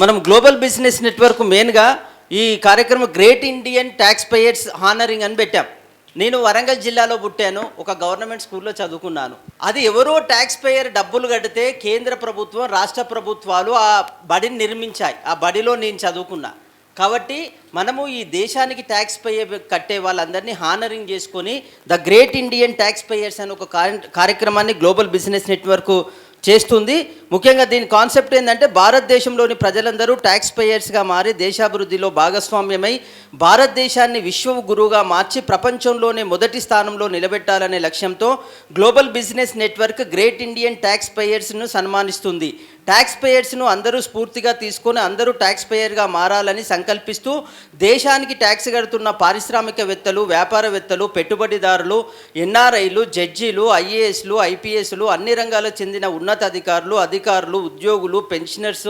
మనం global business network మెయిన్గా ఈ కార్యక్రమం great Indian tax payers honouring అని పెట్టాం. నేను వరంగల్ జిల్లాలో పుట్టాను ఒక గవర్నమెంట్ స్కూల్లో చదువుకున్నాను. అది ఎవరో ట్యాక్స్ పేయర్ డబ్బులు కడితే కేంద్ర ప్రభుత్వం రాష్ట్ర ప్రభుత్వాలు ఆ బడిని నిర్మించాయి. ఆ బడిలో నేను చదువుకున్నా. కాబట్టి మనము ఈ దేశానికి ట్యాక్స్ పేయర్ కట్టే వాళ్ళందరినీ హానరింగ్ చేసుకొని the great Indian tax payers అనే ఒక కార్య- కార్యక్రమాన్ని గ్లోబల్ బిజినెస్ నెట్వర్క్ చేస్తుంది. ముఖ్యంగా దీని కాన్సెప్ట్ ఏంటంటే భారతదేశంలోని ప్రజలందరూ ట్యాక్స్ పేయర్స్గా మారి దేశాభివృద్ధిలో భాగస్వామ్యమై భారతదేశాన్ని విశ్వ గురువుగా మార్చి ప్రపంచంలోనే మొదటి స్థానంలో నిలబెట్టాలనే లక్ష్యంతో global business network great Indian tax పేయర్స్ను సన్మానిస్తుంది. ట్యాక్స్ పేయర్స్ను అందరూ స్ఫూర్తిగా తీసుకొని అందరూ ట్యాక్స్ పేయర్గా మారాలని సంకల్పిస్తూ దేశానికి ట్యాక్స్ కడుతున్న పారిశ్రామికవేత్తలు వ్యాపారవేత్తలు పెట్టుబడిదారులు ఎన్ఆర్ఐలు జడ్జీలు ఐఏఎస్లు ఐపీఎస్లు అన్ని రంగాలకు చెందిన ఉన్నతాధికారులు అధికారులు ఉద్యోగులు పెన్షనర్స్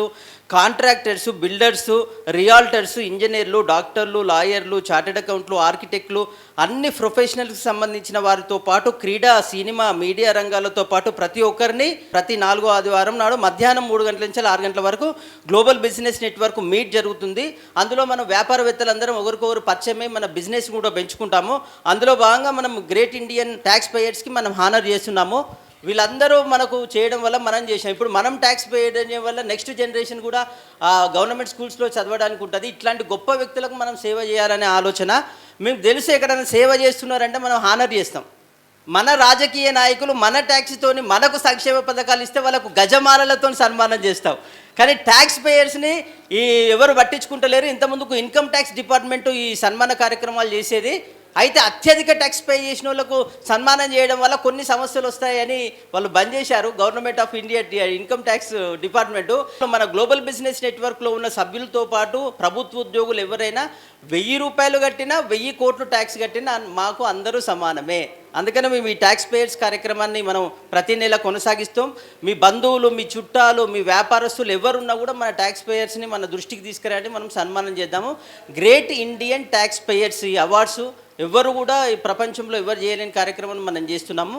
కాంట్రాక్టర్స్ బిల్డర్స్ రియాల్టర్స్ ఇంజనీర్లు డాక్టర్లు లాయర్లు చార్టెడ్ అకౌంట్లు ఆర్కిటెక్ట్లు అన్ని ప్రొఫెషనల్కి సంబంధించిన వారితో పాటు క్రీడా సినిమా మీడియా రంగాలతో పాటు ప్రతి ఒక్కరిని ప్రతి నాలుగో ఆదివారం నాడు మధ్యాహ్నం మూడు గంటల నుంచి ఆరు గంటల వరకు గ్లోబల్ బిజినెస్ నెట్వర్క్ మీట్ జరుగుతుంది. అందులో మనం వ్యాపారవేత్తలందరం ఒకరికొకరు పరిచయమై మన బిజినెస్ కూడా పెంచుకుంటాము. అందులో భాగంగా మనం గ్రేట్ ఇండియన్ ట్యాక్స్ పేయర్స్కి మనం హానర్ చేస్తున్నాము. వీళ్ళందరూ మనకు చేయడం వల్ల మనం చేసాం ఇప్పుడు మనం ట్యాక్స్ పే చేయడం వల్ల నెక్స్ట్ జనరేషన్ కూడా ఆ, గవర్నమెంట్ స్కూల్స్లో చదవడానికి ఉంటుంది. ఇట్లాంటి గొప్ప వ్యక్తులకు మనం సేవ చేయాలనే ఆలోచన. మేము తెలుసు ఎక్కడైనా సేవ చేస్తున్నారంటే మనం హానర్ చేస్తాం. మన రాజకీయ నాయకులు మన ట్యాక్స్తోని మనకు సంక్షేమ పథకాలు ఇస్తే వాళ్ళకు గజమాలలతో సన్మానం చేస్తాం. కానీ ట్యాక్స్ పేయర్స్ని ఈ ఎవరు పట్టించుకుంటలేరు. ఇంతకుముందుకు ఇన్కమ్ ట్యాక్స్ డిపార్ట్మెంట్ ఈ సన్మాన కార్యక్రమాలు చేసేది అయితే అత్యధిక ట్యాక్స్ పే చేసిన వాళ్ళకు సన్మానం చేయడం వల్ల కొన్ని సమస్యలు వస్తాయని వాళ్ళు బంద్ చేశారు. Government of India income tax department మన గ్లోబల్ బిజినెస్ నెట్వర్క్లో ఉన్న సభ్యులతో పాటు ప్రభుత్వ ఉద్యోగులు ఎవరైనా వెయ్యి రూపాయలు కట్టినా వెయ్యి కోట్లు ట్యాక్స్ కట్టినా మాకు అందరూ సమానమే. అందుకని మేము ఈ ట్యాక్స్ పేయర్స్ కార్యక్రమాన్ని మనం ప్రతి నెల కొనసాగిస్తాం. మీ బంధువులు మీ చుట్టాలు మీ వ్యాపారస్తులు ఎవరున్నా కూడా మన ట్యాక్స్ పేయర్స్ని మన దృష్టికి తీసుకురాని మనం సన్మానం చేద్దాము. గ్రేట్ ఇండియన్ ట్యాక్స్ పేయర్స్ ఈ అవార్డ్స్ ఎవరు కూడా ఈ ప్రపంచంలో ఎవరు చేయలేని కార్యక్రమం మనం చేస్తున్నాము.